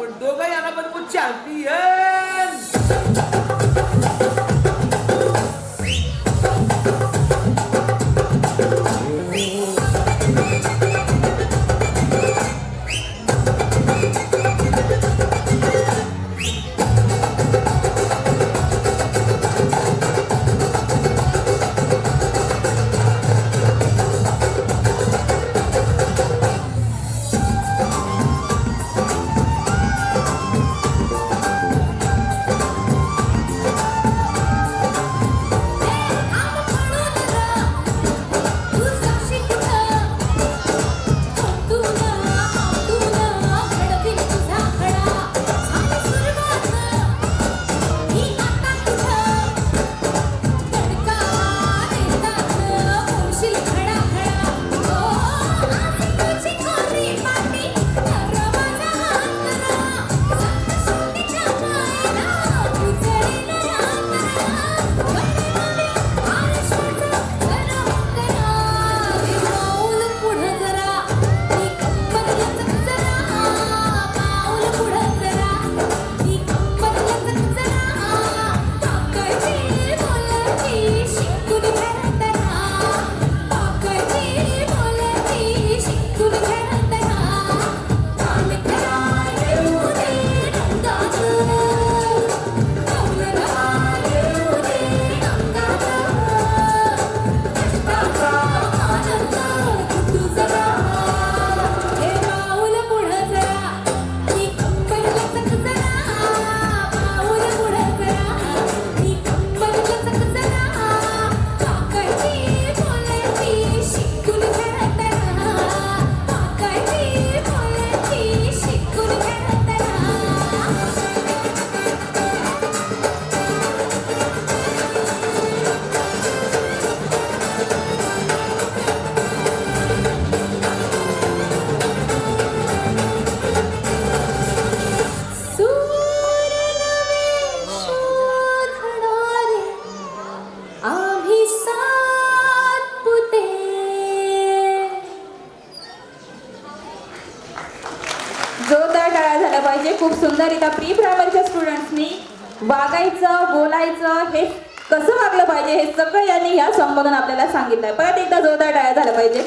आपण दोघं यांना पण बनवू चॅम्पियन म्हणजे खूप सुंदर इथं प्री प्रायमरीच्या स्टुडंट्सनी वागायचं बोलायचं हे कसं वागलं पाहिजे हे सगळं यांनी ह्या संबोधन आपल्याला सांगितलंय. परत एकदा जोरदार टाळा झालं पाहिजे.